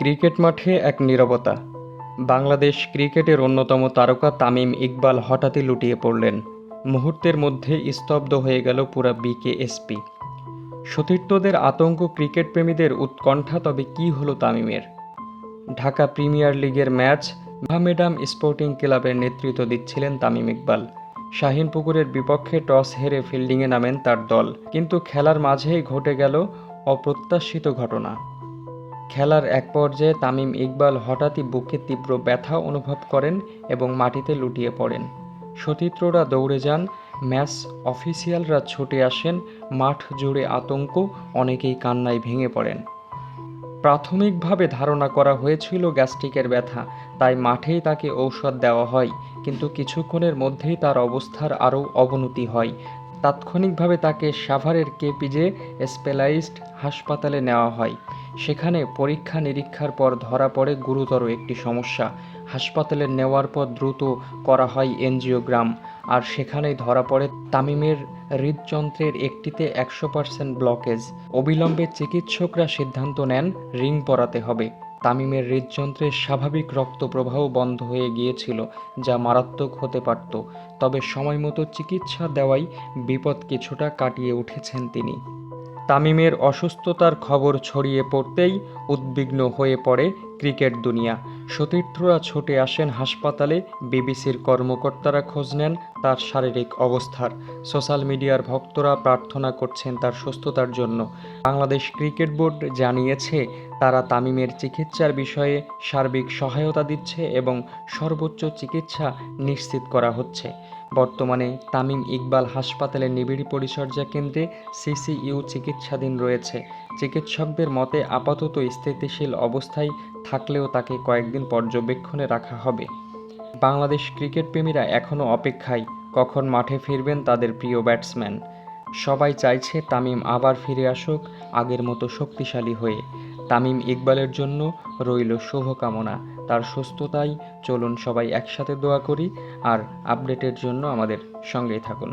Cricket মাঠে এক নীরবতা। বাংলাদেশ ক্রিকেটের অন্যতম তারকা তামিম ইকবাল হঠাৎই লুটিয়ে পড়লেন। মুহূর্তের মধ্যে স্তব্ধ হয়ে গেল পুরা বিকেএসপি। সতীর্থদের আতঙ্ক ক্রিকেট প্রেমীদের উৎকণ্ঠা, তবে কী হলো তামিমের? ঢাকা প্রিমিয়ার লিগের ম্যাচ মোহামেডাম স্পোর্টিং ক্লাবের নেতৃত্ব দিচ্ছিলেন তামিম ইকবাল। শাহিনপুকুরের বিপক্ষে টস হেরে ফিল্ডিংয়ে নামেন তার দল। কিন্তু খেলার মাঝেই ঘটে গেল অপ্রত্যাশিত ঘটনা। খেলার এক পর্যায়ে তামিম ইকবাল হঠাৎই বুকে তীব্র ব্যথা অনুভব করেন এবং মাটিতে লুটিয়ে পড়েন। সতীর্থরা দৌড়ে যান, ম্যাচ অফিসিয়ালরা ছুটে আসেন, মাঠ জুড়ে আতঙ্ক, অনেকেই কান্নায় ভেঙে পড়েন। প্রাথমিকভাবে ধারণা করা হয়েছিল গ্যাস্ট্রিকের ব্যথা, তাই মাঠেই তাকে ঔষধ দেওয়া হয়, কিন্তু কিছুক্ষণের মধ্যেই তার অবস্থার আরও অবনতি হয়। তাৎক্ষণিকভাবে তাকে সাভারের কেপিজে স্পেলাইজড হাসপাতালে নেওয়া হয়। সেখানে পরীক্ষা নিরীক্ষার পর ধরা পড়ে গুরুতর একটি সমস্যা। হাসপাতালে নেওয়ার পর দ্রুত করা হয় এনজিওগ্রাম। আর সেখানেই ধরা পড়ে তামিমের হৃদযন্ত্রের একটিতে একশো পার্সেন্ট ব্লকেজ। অবিলম্বে চিকিৎসকরা সিদ্ধান্ত নেন রিং পরাতে হবে। তামিমের হৃদযন্ত্রের স্বাভাবিক রক্ত প্রবাহ বন্ধ হয়ে গিয়েছিল, যা মারাত্মক হতে পারত। তবে সময়মতো চিকিৎসা দেওয়াই বিপদ কিছুটা কাটিয়ে উঠেছেন তিনি। তামিমের অসুস্থতার খবর ছড়িয়ে পড়তেই উদ্বিগ্ন হয়ে পড়ে ক্রিকেট দুনিয়া। সতীর্থরা ছুটে আসেন হাসপাতালে, বিবিসির কর্মকর্তারা খোঁজ নেন তার শারীরিক অবস্থার। সোশ্যাল মিডিয়ার ভক্তরা প্রার্থনা করছেন তার সুস্থতার জন্য। বাংলাদেশ ক্রিকেট বোর্ড জানিয়েছে তারা তামিমের চিকিৎসার বিষয়ে সার্বিক সহায়তা দিচ্ছে এবং সর্বোচ্চ চিকিৎসা নিশ্চিত করা হচ্ছে। বর্তমানে তামিম ইকবাল হাসপাতালে নিবিড় পরিচর্যা কেন্দ্রে সিসিইউ চিকিৎসাধীন রয়েছে। চিকিৎসকদের মতে, আপাতত স্থিতিশীল অবস্থায় থাকলেও তাকে কয়েকদিন পর্যবেক্ষণে রাখা হবে। বাংলাদেশ ক্রিকেট প্রেমীরা এখনও অপেক্ষায়, কখন মাঠে ফিরবেন তাদের প্রিয় ব্যাটসম্যান। সবাই চাইছে তামিম আবার ফিরে আসুক আগের মতো শক্তিশালী হয়ে। তামিম ইকবালের জন্য রইল শুভকামনা। তার সুস্থতায় চলুন সবাই একসাথে দোয়া করি, আর আপডেটের জন্য আমাদের সঙ্গেই থাকুন।